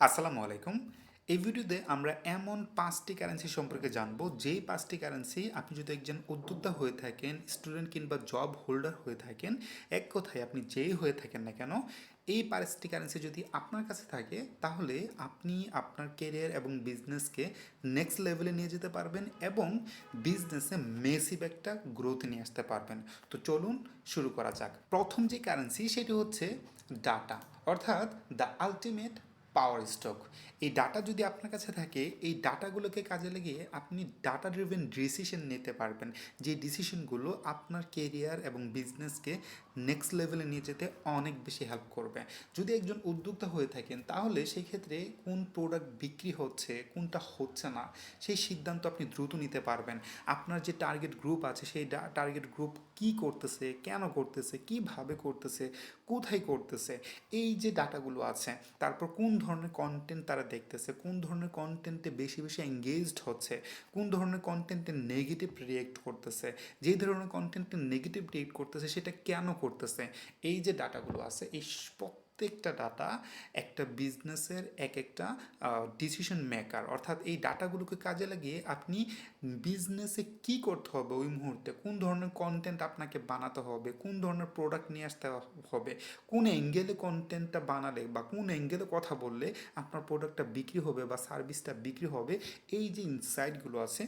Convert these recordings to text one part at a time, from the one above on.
আসসালামু আলাইকুম। এই ভিডিওতে আমরা এমন পাঁচটি কারেন্সি সম্পর্কে জানব। যেই পাঁচটি কারেন্সি আপনি যদি একজন উদ্যোক্তা হয়ে থাকেন স্টুডেন্ট কিংবা জব হোল্ডার হয়ে থাকেন, এক কথায় আপনি যেই হয়ে থাকেন না কেন, এই পাঁচটি কারেন্সি যদি আপনার কাছে থাকে, তাহলে আপনি আপনার কেরিয়ার এবং বিজনেসকে নেক্সট লেভেলে নিয়ে যেতে পারবেন এবং বিজনেসে মেসিভ একটা গ্রোথ নিয়ে আসতে পারবেন। তো চলুন শুরু করা যাক। প্রথম যে কারেন্সি সেটি হচ্ছে ডাটা অর্থাৎ দ্য আলটিমেট পাওয়ার স্টক এই ডাটা যদি আপনার কাছে থাকে, এই ডাটাগুলোকে কাজে লাগিয়ে আপনি ডাটা ড্রিভেন ডিসিশন নিতে পারবেন। যে ডিসিশনগুলো আপনার কেরিয়ার এবং বিজনেসকে নেক্সট লেভেলে নিয়ে যেতে অনেক বেশি হেল্প করবে। যদি একজন উদ্যোক্তা হয়ে থাকেন, তাহলে সেই ক্ষেত্রে কোন প্রোডাক্ট বিক্রি হচ্ছে, কোনটা হচ্ছে না, সেই সিদ্ধান্ত আপনি দ্রুত নিতে পারবেন। আপনার যে টার্গেট গ্রুপ আছে, সেই টার্গেট গ্রুপ কি করতেছে, কেন করতেছে, কীভাবে করতেছে, কোথায় করতেছে, এই যে ডাটাগুলো আছে, তারপর কোন ধরনের কন্টেন্ট তারা দেখতেছে? কোন ধরনের কন্টেন্টে বেশি বেশি এঙ্গেজড হচ্ছে? কোন ধরনের কন্টেন্টে নেগেটিভ রিয়েক্ট করতেছে? যে ধরনের কন্টেন্টে নেগেটিভ রিয়েক্ট করতেছে, সেটা কেন করতেছে? এই যে ডাটাগুলো আছে, এই প্রত্যেকটা ডাটা একটা বিজনেসের এক একটা ডিসিশন মেকার অর্থাৎ এই ডাটাগুলোকে কাজে লাগিয়ে আপনি বিজনেসে কি করতে হবে ওই মুহূর্তে? কোন ধরনের কন্টেন্ট আপনাকে বানাতে হবে? কোন ধরনের প্রোডাক্ট নিয়ে আসতে হবে? কোন অ্যাঙ্গেলে কন্টেন্টটা বানালে বা কোন অ্যাঙ্গেলে কথা বললে আপনার প্রোডাক্টটা বিক্রি হবে বা সার্ভিসটা বিক্রি হবে? এই যে ইনসাইটগুলো আছে,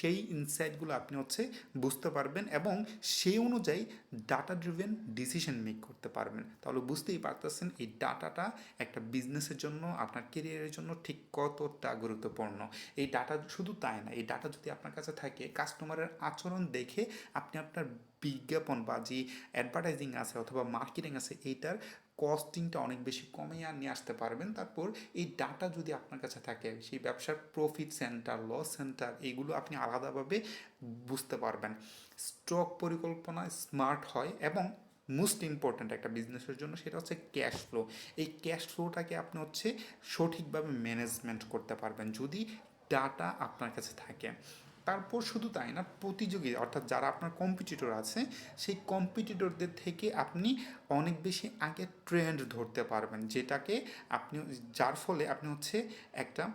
সেই ইনসাইটগুলো আপনি হচ্ছে বুঝতে পারবেন এবং সেই অনুযায়ী ডাটা ড্রিভেন ডিসিশন মেক করতে পারবেন। তাহলে বুঝতেই পারতেছেন এই ডাটাটা একটা বিজনেসের জন্য, আপনার কেরিয়ারের জন্য ঠিক কতটা গুরুত্বপূর্ণ। এই ডাটা শুধু তাই না, এই ডাটা যদি আপনার কাছে থাকে কাস্টমারের আচরণ দেখে আপনি আপনার বিজ্ঞাপন বা যে অ্যাডভার্টাইজিং আছে অথবা মার্কেটিং আছে, এইটার কস্টিংটা অনেক বেশি কমে আর নিয়ে আসতে পারবেন। তারপর এই ডাটা যদি আপনার কাছে থাকে, সেই ব্যবসার প্রফিট সেন্টার লস সেন্টার এগুলো আপনি আলাদাভাবে বুঝতে পারবেন। স্টক পরিকল্পনা স্মার্ট হয় এবং মোস্ট ইম্পর্ট্যান্ট একটা বিজনেসের জন্য সেটা হচ্ছে ক্যাশ ফ্লো এই ক্যাশ ফ্লোটাকে আপনি হচ্ছে সঠিকভাবে ম্যানেজমেন্ট করতে পারবেন যদি ডাটা আপনার কাছে থাকে। তারপর শুধু তাই না, প্রতিযোগী অর্থাৎ যারা আপনার কম্পিটিটর আছে, সেই কম্পিটিটরদের থেকে আপনি অনেক বেশি আগে ট্রেন্ড ধরতে পারবেন। যেটাকে আপনি, যার ফলে আপনি হচ্ছে একটা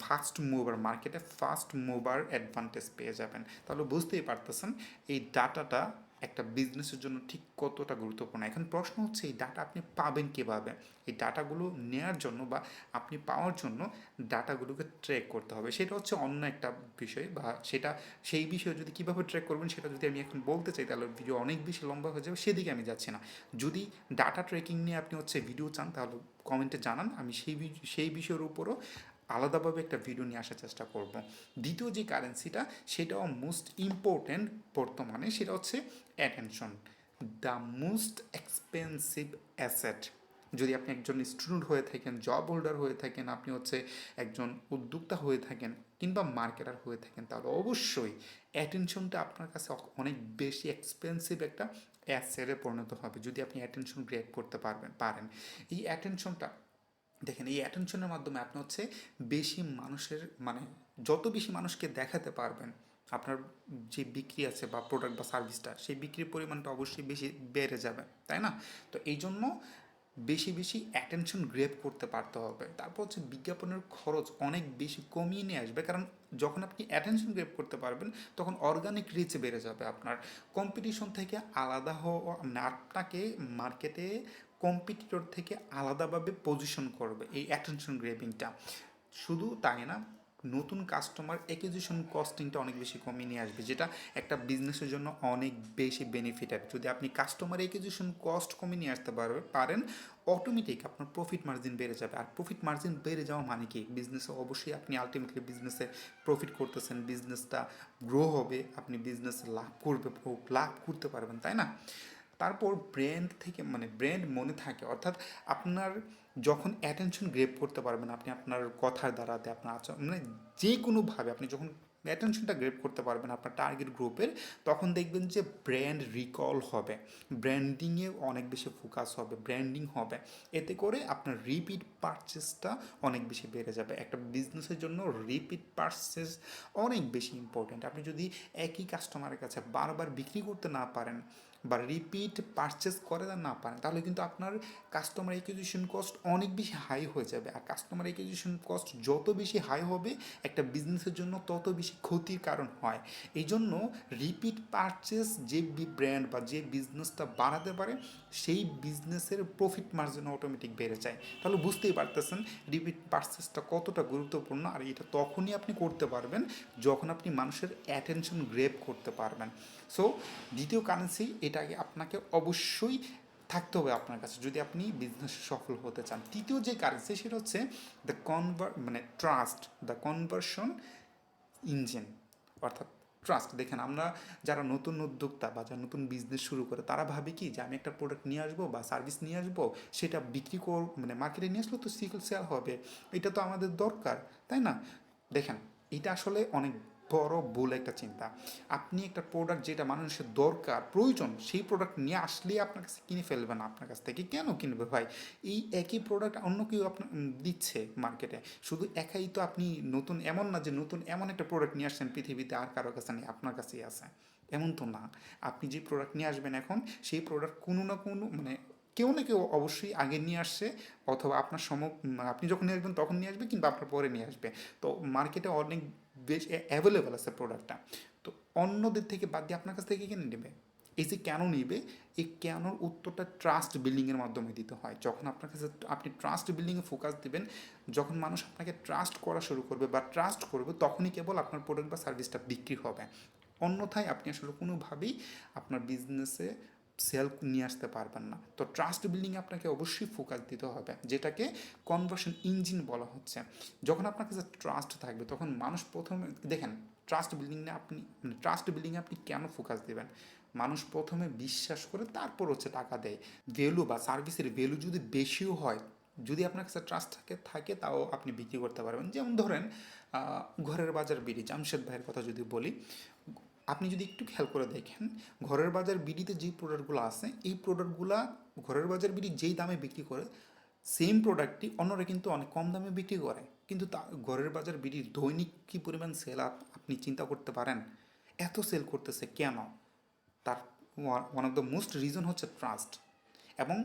ফাস্ট মুভার মার্কেটে ফাস্ট মুভার অ্যাডভান্টেজ পেয়ে যাবেন। তাহলে বুঝতেই পারতেছেন, এই ডাটাটা একটা বিজনেসের জন্য ঠিক কতটা গুরুত্বপূর্ণ। এখন প্রশ্ন হচ্ছে, এই ডাটা আপনি পাবেন কীভাবে? এই ডাটাগুলো নেওয়ার জন্য বা আপনি পাওয়ার জন্য ডাটাগুলোকে ট্র্যাক করতে হবে। সেটা হচ্ছে অন্য একটা বিষয় বা সেটা, সেই বিষয়ে যদি কীভাবে ট্র্যাক করবেন, সেটা যদি আমি এখন বলতে চাই, তাহলে ভিডিও অনেক বেশি লম্বা হয়ে যাবে, সেদিকে আমি যাচ্ছি না। যদি ডাটা ট্র্যাকিং নিয়ে আপনি হচ্ছে ভিডিও চান, তাহলে কমেন্টে জানান। আমি সেই সেই বিষয়ের উপরও আলাদাভাবে একটা ভিডিও নিয়ে আসার চেষ্টা করব। দ্বিতীয় যে কারেন্সিটা সেটাও মোস্ট ইম্পর্ট্যান্ট বর্তমানে, সেটা হচ্ছে attention the most expensive asset যদি আপনি একজন স্টুডেন্ট হয়ে থাকেন জব হোল্ডার হয়ে থাকেন, আপনি হচ্ছে একজন উদ্যোক্তা হয়ে থাকেন কিংবা মার্কেটার হয়ে থাকেন, তাহলে অবশ্যই অ্যাটেনশনটা আপনার কাছে অনেক বেশি এক্সপেন্সিভ একটা অ্যাসেটে পরিণত হবে, যদি আপনি অ্যাটেনশন ক্রিয়েট করতে পারবেন, পারেন। এই অ্যাটেনশনটা দেখেন, এই অ্যাটেনশনের মাধ্যমে আপনি হচ্ছে বেশি মানুষের মানে যত বেশি মানুষকে দেখাতে পারবেন, আপনার যে বিক্রি আছে বা প্রোডাক্ট বা সার্ভিসটা সেই বিক্রির পরিমাণটা অবশ্যই বেশি বেড়ে যাবে, তাই না? তো এই জন্য বেশি বেশি অ্যাটেনশন গ্রেপ করতে পারতে হবে। তারপর হচ্ছে বিজ্ঞাপনের খরচ অনেক বেশি কমিয়ে নিয়ে আসবে, কারণ যখন আপনি অ্যাটেনশন গ্রেপ করতে পারবেন, তখন অর্গানিক রিচ বেড়ে যাবে আপনার। কম্পিটিশন থেকে আলাদা হওয়া আপনাকে মার্কেটে কম্পিটিটর থেকে আলাদাভাবে পজিশন করবে এই অ্যাটেনশন গ্রেভিংটা শুধু তাই না, নতুন কাস্টমার অ্যাকুইজিশন কস্টিংটা অনেক বেশি কমিয়ে নিয়ে আসবে, যেটা একটা বিজনেসের জন্য অনেক বেশি বেনিফিটেড যদি আপনি কাস্টমার অ্যাকুইজিশন কস্ট কমিয়ে নিয়ে আসতে পারবে, পারেন অটোমেটিক আপনার প্রফিট মার্জিন বেড়ে যাবে। আর প্রফিট মার্জিন বেড়ে যাওয়া মানে কি? বিজনেসে অবশ্যই আপনি আলটিমেটলি বিজনেসে প্রফিট করতেছেন বিজনেসটা গ্রো হবে, আপনি বিজনেসে লাভ করবে, লাভ করতে পারবেন, তাই না? তারপর ব্র্যান্ড থেকে মানে ব্র্যান্ড মনে থাকে, অর্থাৎ আপনার যখন অ্যাটেনশন গ্রেপ করতে পারবেন, আপনি আপনার কথার দ্বারাতে, আপনার আচরণ মানে যে কোনোভাবে আপনি যখন অ্যাটেনশনটা গ্রেপ করতে পারবেন আপনার টার্গেট গ্রুপের তখন দেখবেন যে ব্র্যান্ড রিকল হবে। ব্র্যান্ডিংয়ে অনেক বেশি ফোকাস হবে ব্র্যান্ডিং হবে। এতে করে আপনার রিপিট পারচেসটা অনেক বেশি বেড়ে যাবে। একটা বিজনেসের জন্য রিপিট পারচেস অনেক বেশি ইম্পর্ট্যান্ট আপনি যদি একই কাস্টমারের কাছে বারবার বিক্রি করতে না পারেন বা রিপিট পারচেস করে না পারেন, তাহলে কিন্তু আপনার কাস্টমার একুইজিশন কস্ট অনেক বেশি হাই হয়ে যাবে। আর কাস্টমার একুইজিশন কস্ট যত বেশি হাই হবে, একটা বিজনেসের জন্য তত বেশি ক্ষতির কারণ হয়। এই জন্য রিপিট পারচেস যে ব্র্যান্ড বা যে বিজনেসটা বাড়াতে পারে সেই বিজনেসের প্রফিট মার্জিন অটোমেটিক বেড়ে যায়। তাহলে বুঝতেই পারতেছেন রিপিট পারচেসটা কতটা গুরুত্বপূর্ণ আর এটা তখনই আপনি করতে পারবেন যখন আপনি মানুষের অ্যাটেনশন গ্রেপ করতে পারবেন। সো দ্বিতীয় কারেন্সি এটাকে আপনাকে অবশ্যই থাকতে হবে আপনার কাছে যদি আপনি বিজনেস সফল হতে চান। তৃতীয় যে কারেন্সি সেটা হচ্ছে দ্য কনভার মানে ট্রাস্ট দ্য কনভার্সন ইঞ্জিন অর্থাৎ ট্রাস্ট দেখেন, আমরা যারা নতুন উদ্যোক্তা বা যারা নতুন বিজনেস শুরু করে, তারা ভাবে কি যে আমি একটা প্রোডাক্ট নিয়ে আসব বা সার্ভিস নিয়ে আসব, সেটা বিক্রি কর মানে মার্কেটে নিয়ে আসলে তো সিকল সেল হবে। এটা তো আমাদের দরকার, তাই না? দেখেন, এটা আসলে অনেক বড় ভুল একটা চিন্তা। আপনি একটা প্রোডাক্ট যেটা মানুষের দরকার, প্রয়োজন, সেই প্রোডাক্ট নিয়ে আসলেই আপনার কাছে কিনে ফেলবে না আপনার কাছ থেকে। কেন কিনবে ভাই? এই একই প্রোডাক্ট অন্য কেউ আপনার দিচ্ছে মার্কেটে শুধু একাই তো আপনি নতুন, এমন না যে নতুন এমন একটা প্রোডাক্ট নিয়ে আসছেন পৃথিবীতে আর কারও কাছে নেই, আপনার কাছেই আছে। এমন তো না। আপনি যে প্রোডাক্ট নিয়ে আসবেন এখন, সেই প্রোডাক্ট কোনো না কোনো মানে কেউ না কেউ অবশ্যই আগে নিয়ে আসছে, অথবা আপনার সম আপনি যখন নিয়ে আসবেন তখন নিয়ে আসবে কিংবা আপনার পরে নিয়ে আসবে। তো মার্কেটে অনেক বেশ অ্যাভেলেবেল আছে প্রোডাক্টটা তো অন্যদের থেকে বাদ দিয়ে আপনার কাছ থেকে কিনে নেবে? এই যে কেন নেবে? এই কেনর উত্তরটা ট্রাস্ট বিল্ডিংয়ের মাধ্যমে দিতে হয়। যখন আপনার কাছে আপনি ট্রাস্ট বিল্ডিংয়ে ফোকাস দেবেন, যখন মানুষ আপনাকে ট্রাস্ট করা শুরু করবে বা ট্রাস্ট করবে, তখনই কেবল আপনার প্রোডাক্ট বা সার্ভিসটা বিক্রি হবে। অন্যথায় আপনি আসলে কোনোভাবেই আপনার বিজনেসে সেল নিয়ে আসতে পারবেন না। তো ট্রাস্ট বিল্ডিংয়ে আপনাকে অবশ্যই ফোকাস দিতে হবে, যেটাকে কনভার্সন ইঞ্জিন বলা হচ্ছে। যখন আপনার কাছে ট্রাস্ট থাকবে, তখন মানুষ প্রথমে, দেখেন ট্রাস্ট বিল্ডিংয়ে আপনি মানে ট্রাস্ট বিল্ডিংয়ে আপনি কেন ফোকাস দেবেন? মানুষ প্রথমে বিশ্বাস করে তারপর হচ্ছে টাকা দেয়। ভ্যালু বা সার্ভিসের ভ্যালু যদি বেশিও হয়, যদি আপনার কাছে ট্রাস্ট থাকে থাকে, তাও আপনি বিক্রি করতে পারবেন। যেমন ধরেন ঘরের বাজার বিড়ি জামশেদ ভাইয়ের কথা যদি বলি আপনি যদি একটু খেয়াল করে দেখেন, ঘরের বাজার বিডিতে যে প্রোডাক্টগুলো আছে, এই প্রোডাক্টগুলো ঘরের বাজার বিডি যেই দামে বিক্রি করে সেম প্রোডাক্টটি অন্যরা কিন্তু অনেক কম দামে বিক্রি করে। কিন্তু তা, ঘরের বাজার বিডির দৈনিক কী পরিমাণ সেল আপনি চিন্তা করতে পারেন? এত সেল করতেছে কেন? তার one of the most reason হচ্ছে ট্রাস্ট এবং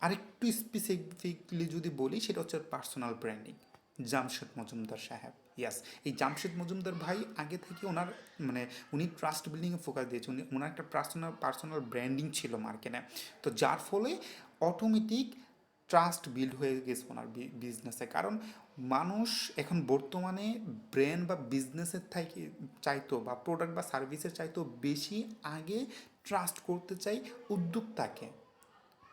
আরেকটু স্পেসিফিকলি যদি বলি, সেটা হচ্ছে পার্সোনাল ব্র্যান্ডিং জামশেদ মজুমদার সাহেব। ইয়াস এই জামশেদ মজুমদার ভাই আগে থেকে ওনার মানে উনি ট্রাস্ট বিল্ডিংয়ে ফোকাস দিয়েছে। উনি, ওনার একটা পার্সোনাল পার্সোনাল ব্র্যান্ডিং ছিল মার্কেটে তো যার ফলে অটোমেটিক ট্রাস্ট বিল্ড হয়ে গেছে ওনার বিজনেসে কারণ মানুষ এখন বর্তমানে ব্র্যান্ড বা বিজনেসের থেকে, চাইতো বা প্রোডাক্ট বা সার্ভিসের চাইতো বেশি আগে ট্রাস্ট করতে চাই উদ্যোক্তাকে।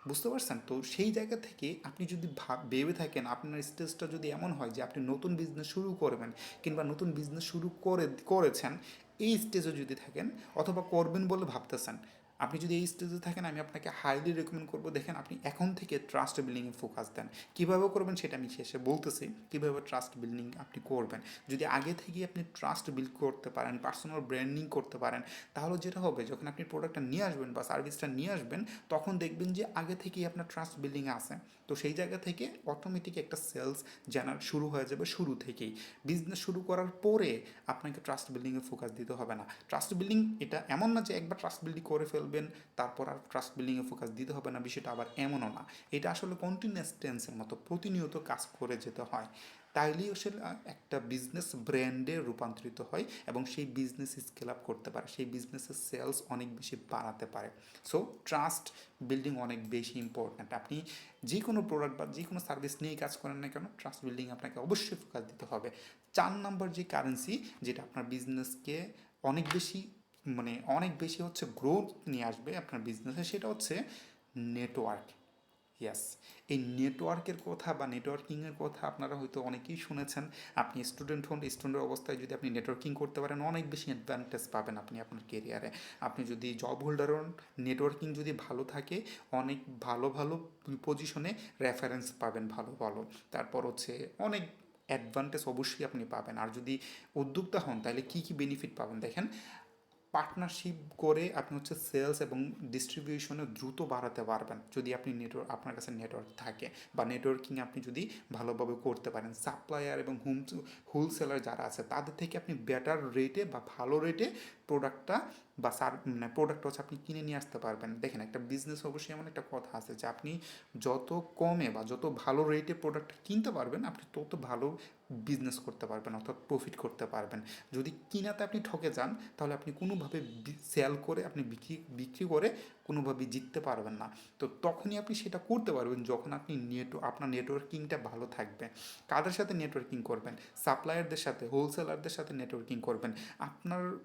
বুঝতে পারছেন? তো সেই জায়গা থেকে আপনি যদি ভাব ভেবে থাকেন, আপনার স্টেজটা যদি এমন হয় যে আপনি নতুন বিজনেস শুরু করবেন কিংবা নতুন বিজনেস শুরু করে, করেছেন, এই স্টেজে যদি থাকেন অথবা করবেন বলে ভাবতেছেন আপনি যদি এই স্টেজে থাকেন, আমি আপনাকে হাইলি রেকমেন্ড করব, দেখেন আপনি এখন থেকে ট্রাস্ট বিল্ডিংয়ে ফোকাস দেন। কীভাবে করবেন সেটা আমি শেষে বলতেছি, কীভাবে ট্রাস্ট বিল্ডিং আপনি করবেন। যদি আগে থেকে আপনি ট্রাস্ট বিল্ড করতে পারেন পার্সোনাল ব্র্যান্ডিং করতে পারেন, তাহলে যেটা হবে, যখন আপনি প্রোডাক্টটা নিয়ে আসবেন বা সার্ভিসটা নিয়ে আসবেন, তখন দেখবেন যে আগে থেকেই আপনার ট্রাস্ট বিল্ডিং আছে। তো সেই জায়গা থেকে অটোমেটিক একটা সেলস জানার শুরু হয়ে যাবে শুরু থেকেই। বিজনেস শুরু করার পরে আপনাকে ট্রাস্ট বিল্ডিংয়ে ফোকাস দিতে হবে না। ট্রাস্ট বিল্ডিং এটা এমন না যে একবার ট্রাস্ট বিল্ডিং করে ফেলবেন তারপর আর ট্রাস্ট বিল্ডিংয়ে ফোকাস দিতে হবে না, বিষয়টা আবার এমনও না। এটা আসলে কন্টিনিউয়াস টেন্সের মতো প্রতিনিয়ত কাজ করে যেতে হয়। তাইলেই আসলে একটা বিজনেস ব্র্যান্ডে রূপান্তরিত হয় এবং সেই বিজনেস স্কেল আপ করতে পারে, সেই বিজনেসের সেলস অনেক বেশি বাড়াতে পারে। সো ট্রাস্ট বিল্ডিং অনেক বেশি ইম্পর্ট্যান্ট আপনি যে কোনো প্রোডাক্ট বা যে কোনো সার্ভিস নিয়েই কাজ করেন না কেন ট্রাস্ট বিল্ডিং আপনাকে অবশ্যই ফোকাস দিতে হবে। চার নাম্বার যে কারেন্সি যেটা আপনার বিজনেসকে অনেক বেশি মানে অনেক বেশি হচ্ছে গ্রোথ নিয়ে আসবে আপনার বিজনেসে সেটা হচ্ছে নেটওয়ার্ক ইয়াস এই নেটওয়ার্কের কথা বা নেটওয়ার্কিংয়ের কথা আপনারা হয়তো অনেকেই শুনেছেন। আপনি স্টুডেন্ট হন স্টুডেন্টের অবস্থায় যদি আপনি নেটওয়ার্কিং করতে পারেন, অনেক বেশি অ্যাডভান্টেজ পাবেন আপনি আপনার কেরিয়ারে আপনি যদি জব হোল্ডার হন নেটওয়ার্কিং যদি ভালো থাকে, অনেক ভালো ভালো পজিশনে রেফারেন্স পাবেন ভালো ভালো। তারপর হচ্ছে অনেক অ্যাডভান্টেজ অবশ্যই আপনি পাবেন। আর যদি উদ্যোক্তা হন, তাহলে কী কী বেনিফিট পাবেন? দেখেন পার্টনারশিপ করে আপনি হচ্ছে সেলস এবং ডিস্ট্রিবিউশনে দ্রুত বাড়াতে পারবেন। যদি আপনি নেটওয়ার্ক আপনার কাছে নেটওয়ার্ক থাকে বা নেটওয়ার্কিং আপনি যদি ভালোভাবে করতে পারেন সাপ্লায়ার এবং হোম হোলসেলার যারা আছে, তাদের থেকে আপনি বেটার রেটে বা ভালো রেটে প্রোডাক্টটা বা সার মানে প্রোডাক্ট হচ্ছে আপনি কিনে নিয়ে আসতে পারবেন। দেখেন, একটা বিজনেস অবশ্যই এমন একটা কথা আছে যে আপনি যত কমে বা যত ভালো রেটে প্রোডাক্ট কিনতে পারবেন, আপনি তত ভালো বিজনেস করতে পারবেন, অর্থাৎ প্রফিট করতে পারবেন। যদি কিনাতে আপনি ঠকে যান, তাহলে আপনি কোনোভাবে সেল করে, আপনি বিক্রি বিক্রি করে কোনোভাবে জিততে পারবেন না। তো তখনই আপনি সেটা করতে পারবেন যখন আপনি নেট আপনার নেটওয়ার্কিংটা ভালো থাকবে। কাদের সাথে নেটওয়ার্কিং করবেন? সাপ্লায়ারদের সাথে হোলসেলারদের সাথে নেটওয়ার্কিং করবেন। আপনার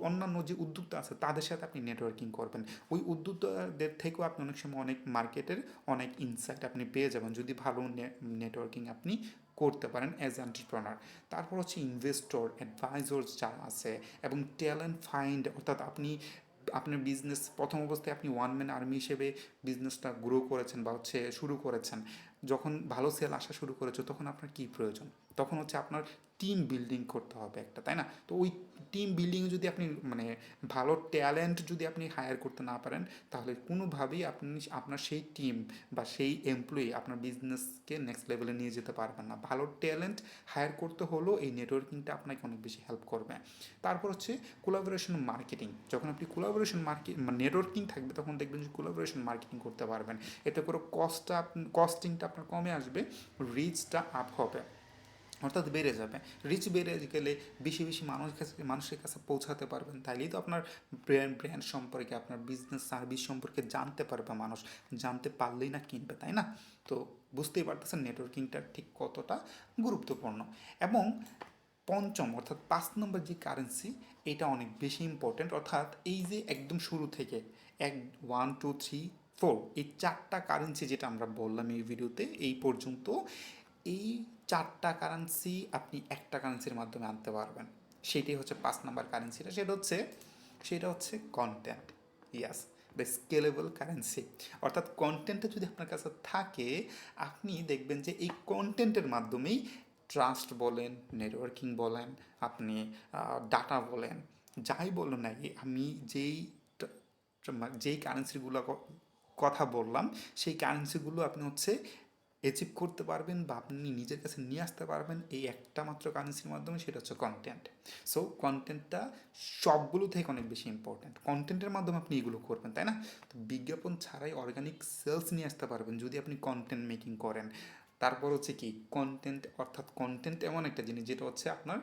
অন্যান্য যে উদ্যোক্তা আছে, তাদের সাথে আপনি নেটওয়ার্কিং করবেন। ওই উদ্যোক্তাদের থেকেও আপনি অনেক সময় অনেক মার্কেটের অনেক ইনসাইট আপনি পেয়ে যাবেন। যদি ভালো নেটওয়ার্কিং আপনি করতে পারেন অ্যাজ এন্টারপ্রেনার তারপর হচ্ছে ইনভেস্টর অ্যাডভাইজর যারা আছে এবং ট্যালেন্ট ফাইন্ড অর্থাৎ আপনি, আপনার বিজনেস প্রথম অবস্থায় আপনি ওয়ান ম্যান আর্মি হিসেবে বিজনেসটা গ্রো করেছেন বা হচ্ছে শুরু করেছেন। যখন ভালো সেল আসা শুরু করেছে, তখন আপনার কী প্রয়োজন? তখন হচ্ছে আপনার টিম বিল্ডিং করতে হবে একটা, তাই না? তো ওই টিম বিল্ডিংয়ে যদি আপনি মানে ভালো ট্যালেন্ট যদি আপনি হায়ার করতে না পারেন, তাহলে কোনোভাবেই আপনি আপনার সেই টিম বা সেই এমপ্লয়ি আপনার বিজনেসকে নেক্সট লেভেলে নিয়ে যেতে পারবেন না। ভালো ট্যালেন্ট হায়ার করতে হলেও এই নেটওয়ার্কিংটা আপনাকে অনেক বেশি হেল্প করবে। তারপর হচ্ছে কোলাবোরেশন মার্কেটিং যখন আপনি কোলাবোরেশন মার্কেট নেটওয়ার্কিং থাকবে, তখন দেখবেন যে কোলাবোরেশন মার্কেটিং করতে পারবেন। এতে করে কস্টটা কস্টিংটা আপনার কমে আসবে রিচটা আপ হবে। অর্থাৎ বেড়ে যাবে। রিচ বেড়ে গেলে বেশি বেশি মানুষ কাছে, মানুষের কাছে পৌঁছাতে পারবেন। তাইলেই তো আপনার ব্র্যান্ড ব্র্যান্ড সম্পর্কে, আপনার বিজনেস সার্ভিস সম্পর্কে জানতে পারবে মানুষ। জানতে পারলেই না কিনবে, তাই না? তো বুঝতেই পারতেছেন নেটওয়ার্কিংটা ঠিক কতটা গুরুত্বপূর্ণ। এবং পঞ্চম, অর্থাৎ পাঁচ নম্বর যে কারেন্সি এটা অনেক বেশি ইম্পর্ট্যান্ট অর্থাৎ এই যে একদম শুরু থেকে, এক ওয়ান টু থ্রি ফোর এই চারটা কারেন্সি যেটা আমরা বললাম এই ভিডিওতে এই পর্যন্ত, এই চারটা কারেন্সি আপনি একটা কারেন্সির মাধ্যমে আনতে পারবেন। সেটাই হচ্ছে পাঁচ নাম্বার কারেন্সিটা সেটা হচ্ছে সেটা হচ্ছে content as the scalable currency অর্থাৎ কন্টেন্টটা যদি আপনার কাছে থাকে, আপনি দেখবেন যে এই কন্টেন্টের মাধ্যমেই ট্রাস্ট বলেন নেটওয়ার্কিং বলেন, আপনি ডাটা বলেন, যাই বলেন না আমি যেই যেই কারেন্সিগুলো কথা বললাম, সেই কারেন্সিগুলো আপনি হচ্ছে অ্যাচিভ করতে পারবেন বা আপনি নিজের কাছে নিয়ে আসতে পারবেন এই একটা মাত্র কারেন্সির মাধ্যমে, সেটা হচ্ছে কন্টেন্ট সো কন্টেন্টটা সবগুলো থেকে অনেক বেশি ইম্পর্ট্যান্ট কন্টেন্টের মাধ্যমে আপনি এগুলো করবেন, তাই না? তো বিজ্ঞাপন ছাড়াই অর্গানিক সেলস নিয়ে আসতে পারবেন, যদি আপনি কন্টেন্ট মেকিং করেন। তারপর হচ্ছে কি কন্টেন্ট অর্থাৎ কন্টেন্ট এমন একটা জিনিস, যেটা হচ্ছে আপনার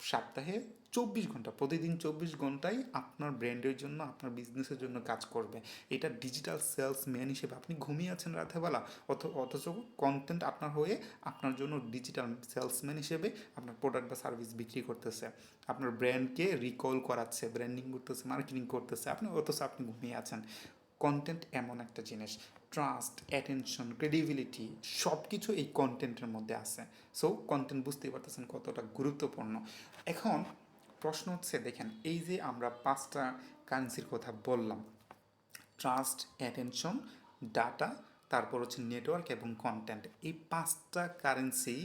সপ্তাহে চব্বিশ ঘণ্টা, প্রতিদিন চব্বিশ ঘন্টায় আপনার ব্র্যান্ডের জন্য, আপনার বিজনেসের জন্য কাজ করবে। এটা ডিজিটাল সেলস ম্যান হিসেবে আপনি ঘুমিয়ে আছেন রাতেবেলা, অথ, অথচ কন্টেন্ট আপনার হয়ে আপনার জন্য ডিজিটাল সেলসম্যান হিসেবে আপনার প্রোডাক্ট বা সার্ভিস বিক্রি করতেছে। আপনার ব্র্যান্ডকে রিকল করাচ্ছে ব্র্যান্ডিং করতেছে মার্কেটিং করতেছে, আপনি, অথচ আপনি ঘুমিয়ে আছেন। কন্টেন্ট এমন একটা জিনিস। ট্রাস্ট অ্যাটেনশন ক্রেডিবিলিটি সব কিছু এই কন্টেন্টের মধ্যে আছে। সো কন্টেন্ট বুঝতেই পারতেছেন কতটা গুরুত্বপূর্ণ। এখন, প্রশ্ন হচ্ছে, দেখেন, এই যে আমরা পাঁচটা কারেন্সির কথা বললাম ট্রাস্ট অ্যাটেনশন ডাটা তারপর হচ্ছে নেটওয়ার্ক এবং কন্টেন্ট এই পাঁচটা কারেন্সি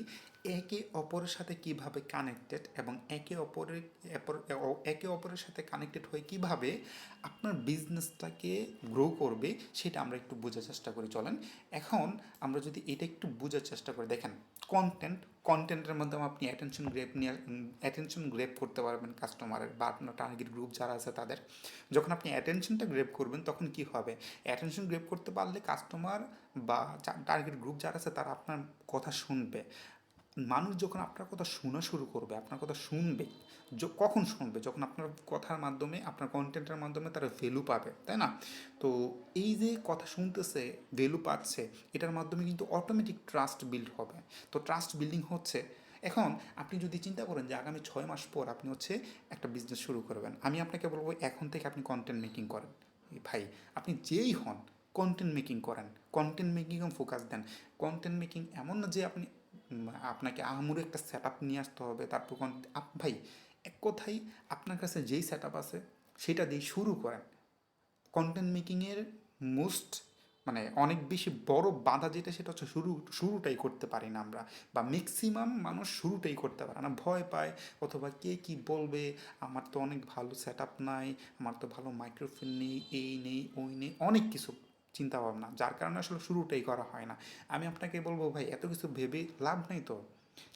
একে অপরের সাথে কীভাবে কানেক্টেড এবং একে অপরের একে অপরের সাথে কানেক্টেড হয়ে কীভাবে আপনার বিজনেসটাকে গ্রো করবে, সেটা আমরা একটু বোঝার চেষ্টা করি। চলেন, এখন আমরা যদি এটা একটু বোঝার চেষ্টা করি। দেখেন কন্টেন্ট কন্টেন্টের মাধ্যমে আপনি অ্যাটেনশন গ্রেপ নিয়ে অ্যাটেনশন গ্রেপ করতে পারবেন কাস্টমারের বা আপনার টার্গেট গ্রুপ যারা আছে তাদের। যখন আপনি অ্যাটেনশনটা গ্রেপ করবেন, তখন কি হবে? অ্যাটেনশন গ্রেপ করতে পারলে কাস্টমার বা টার্গেট গ্রুপ যারা আছে তারা আপনার কথা শুনবে। মানুষ যখন আপনার কথা শোনা শুরু করবে, আপনার কথা শুনবে কখন শুনবে? যখন আপনার কথার মাধ্যমে, আপনার কন্টেন্টের মাধ্যমে তারা ভ্যালু পাবে, তাই না? তো এই যে কথা শুনতেছে ভ্যালু পাচ্ছে, এটার মাধ্যমে কিন্তু অটোমেটিক ট্রাস্ট বিল্ড হবে। তো ট্রাস্ট বিল্ডিং হচ্ছে, এখন আপনি যদি চিন্তা করেন যে আগামী ছয় মাস পর আপনি হচ্ছে একটা বিজনেস শুরু করবেন, আমি আপনাকে বলব এখন থেকে আপনি কন্টেন্ট মেকিং করেন। ভাই, আপনি যেই হন কন্টেন্ট মেকিং করেন কন্টেন্ট মেকিংয়ে ফোকাস দেন। কন্টেন্ট মেকিং এমন না যে আপনি আপনাকে আহামরি একটা সেট আপ নিয়ে আসতে হবে। তারপর আপ- ভাই, এক কথাই আপনার কাছে যেই সেট আপ আছে, সেটা দিয়ে শুরু করেন। কন্টেন্ট মেকিংয়ের মোস্ট মানে অনেক বেশি বড় বাধা যেটা, সেটা হচ্ছে শুরু, শুরুটাই করতে পারি না আমরা। বা ম্যাক্সিমাম মানুষ শুরুটাই করতে পারে না। ভয় পায়, অথবা কে কি বলবে, আমার তো অনেক ভালো সেট আপ নাই, আমার তো ভালো মাইক্রোফোন নেই, এই নেই, ওই নেই, অনেক কিছু। চিন্তা ভাবনা যার কারণে আসলে শুরুটাই করা হয় না। আমি আপনাকে বলব ভাই, এত কিছু ভেবে লাভ নেই তো?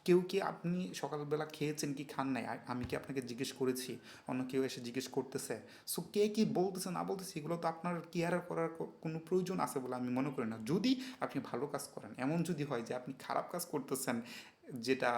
কেউ কি আপনি সকালবেলা খেয়েছেন কি খান নাই? আমি কি আপনাকে জিজ্ঞেস করেছি? অন্য কেউ এসে জিজ্ঞেস করতেছে। সো কে কি বলতেছে, না বলতেছে, এগুলো তো আপনার কেয়ার করার কোনো প্রয়োজন আছে বলে আমি মনে করি না। যদি আপনি ভালো কাজ করেন, এমন যদি হয় যে আপনি খারাপ কাজ করতেছেন, যেটা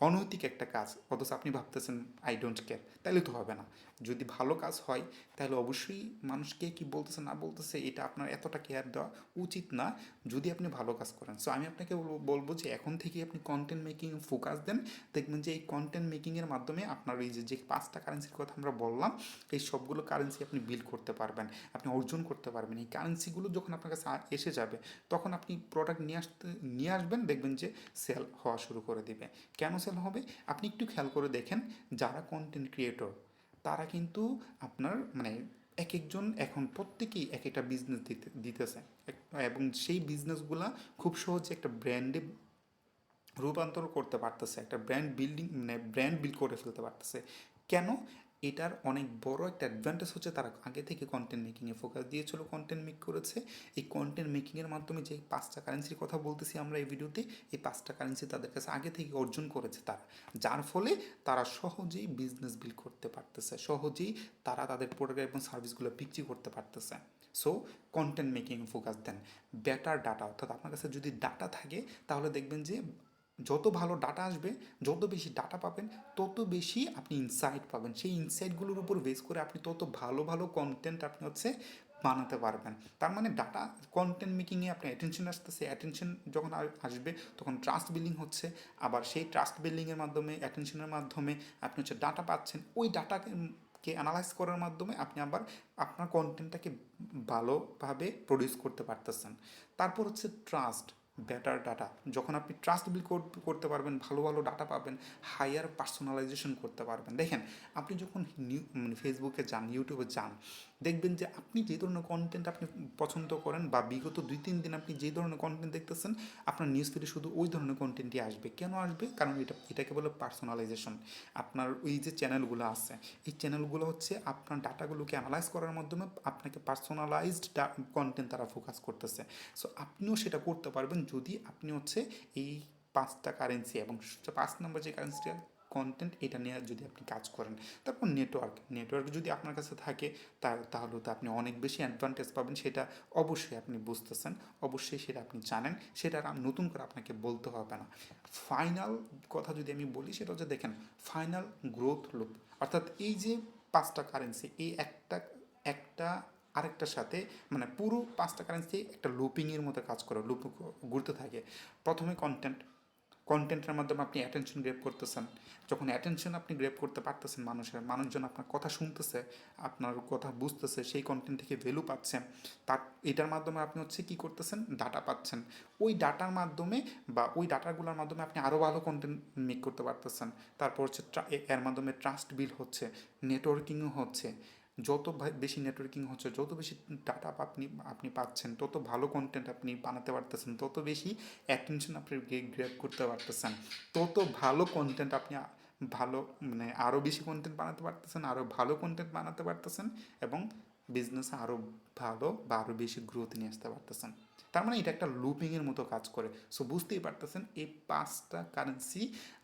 অনৈতিক একটা কাজ, অথচ আপনি ভাবতেছেন আই ডোন্ট কেয়ার তাহলে তো হবে না। যদি ভালো কাজ হয়, তাহলে অবশ্যই মানুষকে কি বলতেছে, না বলতেছে, এটা আপনার এতটা কেয়ার দেওয়া উচিত না, যদি আপনি ভালো কাজ করেন। সো আমি আপনাকে বলবো- যে এখন থেকে আপনি কন্টেন্ট মেকিং ফোকাস দেন, দেখবেন যে এই কন্টেন্ট মেকিংয়ের মাধ্যমে আপনার এই যে যে পাঁচটা কারেন্সির কথা আমরা বললাম, এই সবগুলো কারেন্সি আপনি বিল করতে পারবেন, আপনি অর্জন করতে পারবেন। এই কারেন্সিগুলো যখন আপনার কাছে এসে যাবে, তখন আপনি প্রোডাক্ট নিয়ে আসতে, নিয়ে আসবেন, দেখবেন যে সেল হওয়া শুরু করে দিবে। কেন সেল হবে। আপনি একটু খেয়াল করে দেখেন যারা কন্টেন্ট ক্রিয়েটর তারা কিন্তু আপনার মানে এক একজন এখন প্রত্যেকেই এক একটা বিজনেস দিতে, দিতেছে। এবং সেই বিজনেসগুলা খুব সহজে একটা ব্র্যান্ডে রূপান্তর করতে পারতেছে, একটা ব্র্যান্ড বিল্ডিং মানে ব্র্যান্ড বিল্ড করে ফেলতে পারতেছে। কেন? এটার অনেক বড় একটা অ্যাডভান্টেজ হচ্ছে তারা আগে থেকে কন্টেন্ট মেকিংয়ে ফোকাস দিয়েছিল কন্টেন্ট মেক করেছে। এই কন্টেন্ট মেকিংয়ের মাধ্যমে যে পাঁচটা কারেন্সির কথা বলতেছি আমরা এই ভিডিওতে, এই পাঁচটা কারেন্সি তাদের কাছে আগে থেকে অর্জন করেছে তারা। যার ফলে তারা সহজেই বিজনেস বিল্ড করতে পারতেছে, সহজেই তারা তাদের প্রোডাক্ট এবং সার্ভিসগুলো বিক্রি করতে পারতেছে। সো কন্টেন্ট মেকিং ফোকাস দেন। বেটার ডাটা অর্থাৎ আপনার কাছে যদি ডাটা থাকে, তাহলে দেখবেন যে যত ভালো ডাটা আসবে, যত বেশি ডাটা পাবেন, তত বেশি আপনি ইনসাইট পাবেন। সেই ইনসাইটগুলোর উপর বেস করে আপনি তত ভালো ভালো কন্টেন্ট আপনি হচ্ছে বানাতে পারবেন। তার মানে ডাটা কন্টেন্ট মেকিংয়ে আপনি অ্যাটেনশন আসতেছে। অ্যাটেনশন যখন আসবে, তখন ট্রাস্ট বিল্ডিং হচ্ছে। আবার সেই ট্রাস্ট বিল্ডিংয়ের মাধ্যমে অ্যাটেনশনের মাধ্যমে আপনি হচ্ছে ডাটা পাচ্ছেন। ওই ডাটাকে কে অ্যানালাইজ করার মাধ্যমে আপনি আবার আপনার কন্টেন্টটাকে ভালোভাবে প্রডিউস করতে পারতেছেন। তারপর হচ্ছে ট্রাস্ট বেটার ডাটা যখন আপনি ট্রাস্ট বিল করতে পারবেন, ভালো ভালো ডাটা পাবেন হায়ার পার্সোনালাইজেশন করতে পারবেন। দেখেন, আপনি যখন নিউ মানে ফেসবুকে যান ইউটিউবে যান, দেখবেন যে আপনি যে ধরনের কন্টেন্ট আপনি পছন্দ করেন বা বিগত দুই তিন দিন আপনি যে ধরনের কন্টেন্ট দেখতেছেন, আপনার নিউজ ফিডে শুধু ওই ধরনের কন্টেন্টই আসবে। কেন আসবে? কারণ এটা, এটাকে বলে পার্সোনালাইজেশন আপনার ওই যে চ্যানেলগুলো আছে, এই চ্যানেলগুলো হচ্ছে আপনার ডাটাগুলোকে অ্যানালাইজ করার মাধ্যমে আপনাকে পার্সোনালাইজড কন্টেন্ট তারা ফোকাস করতেছে। সো আপনিও সেটা করতে পারবেন যদি আপনি হচ্ছে এই পাঁচটা কারেন্সি এবং পাঁচ নম্বর যে কারেন্সিটা কন্টেন্ট এটা নিয়ে যদি আপনি কাজ করেন, তারপর নেটওয়ার্ক নেটওয়ার্ক যদি আপনার কাছে থাকে তাহলে তো আপনি অনেক বেশি অ্যাডভান্টেজ পাবেন, সেটা অবশ্যই আপনি বুঝতেছেন, অবশ্যই সেটা আপনি জানেন, সেটা নতুন করে আপনাকে বলতে হবে না। ফাইনাল কথা যদি আমি বলি, সেটা হচ্ছে দেখেন ফাইনাল গ্রোথ লুপ অর্থাৎ এই যে পাঁচটা কারেন্সি এই একটা একটা আরেকটার সাথে মানে পুরো পাঁচটা কারেন্সি একটা লুপিংয়ের মতো কাজ করে লুপ ঘুরতে থাকে। প্রথমে কন্টেন্ট কন্টেন্টের মাধ্যমে আপনি অ্যাটেনশন গ্রেপ করতেছেন। যখন অ্যাটেনশন আপনি গ্রেপ করতে পারতেছেন মানুষের, মানুষজন আপনার কথা শুনতেছে, আপনার কথা বুঝতেছে, সেই কন্টেন্ট থেকে ভ্যালু পাচ্ছেন তার, এটার মাধ্যমে আপনি হচ্ছে কি করতেছেন? ডাটা পাচ্ছেন। ওই ডাটার মাধ্যমে বা ওই ডাটাগুলোর মাধ্যমে আপনি আরও ভালো কন্টেন্ট মেক করতে পারতেছেন। তারপর হচ্ছে এর মাধ্যমে ট্রাস্ট বিল হচ্ছে নেটওয়ার্কিংও হচ্ছে। যত বেশি নেটওয়ার্কিং হচ্ছে, যত বেশি ডাটা আপনি আপনি পাচ্ছেন, তত ভালো কন্টেন্ট আপনি বানাতে পারতেছেন, তত বেশি অ্যাটেনশন আপনি গ্রেপ করতে পারতেছেন, তত ভালো কন্টেন্ট আপনি ভালো মানে আরও বেশি কন্টেন্ট বানাতে পারতেছেন আরও ভালো কন্টেন্ট বানাতে পারতেছেন এবং বিজনেস আরও ভালো বা আরও বেশি গ্রোথ নিয়ে আসতে পারতেছেন। তার মানে এটা একটা লুপিংয়ের মতো কাজ করে। সো বুঝতেই পারতেছেন, এই পাঁচটা কারেন্সি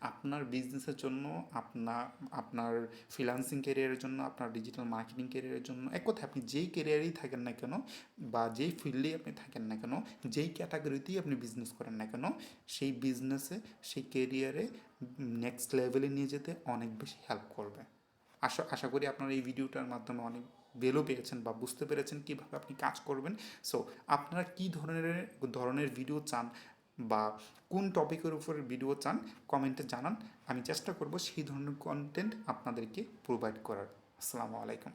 আপনার বিজনেসের জন্য, আপনার আপনার ফ্রিলান্সিং ক্যারিয়ারের জন্য, আপনার ডিজিটাল মার্কেটিং ক্যারিয়ারের জন্য, এক কথায় আপনি যেই ক্যারিয়ারেই থাকেন না কেন, বা যেই ফিল্ডেই আপনি থাকেন না কেন, যেই ক্যাটাগরিতেই আপনি বিজনেস করেন না কেন, সেই বিজনেসে সেই ক্যারিয়ারে নেক্সট লেভেলে নিয়ে যেতে অনেক বেশি হেল্প করবে। আশা আশা করি আপনার এই ভিডিওটার মাধ্যমে অনেক ভ্যালু পেয়েছেন বা বুঝতে পেরেছেন কীভাবে আপনি কাজ করবেন। সো আপনারা কী ধরনের ধরনের ভিডিও চান বা কোন টপিকের উপর ভিডিও চান কমেন্টে জানান। আমি চেষ্টা করব সেই ধরনের কন্টেন্ট আপনাদেরকে প্রোভাইড করার। আসসালামু আলাইকুম।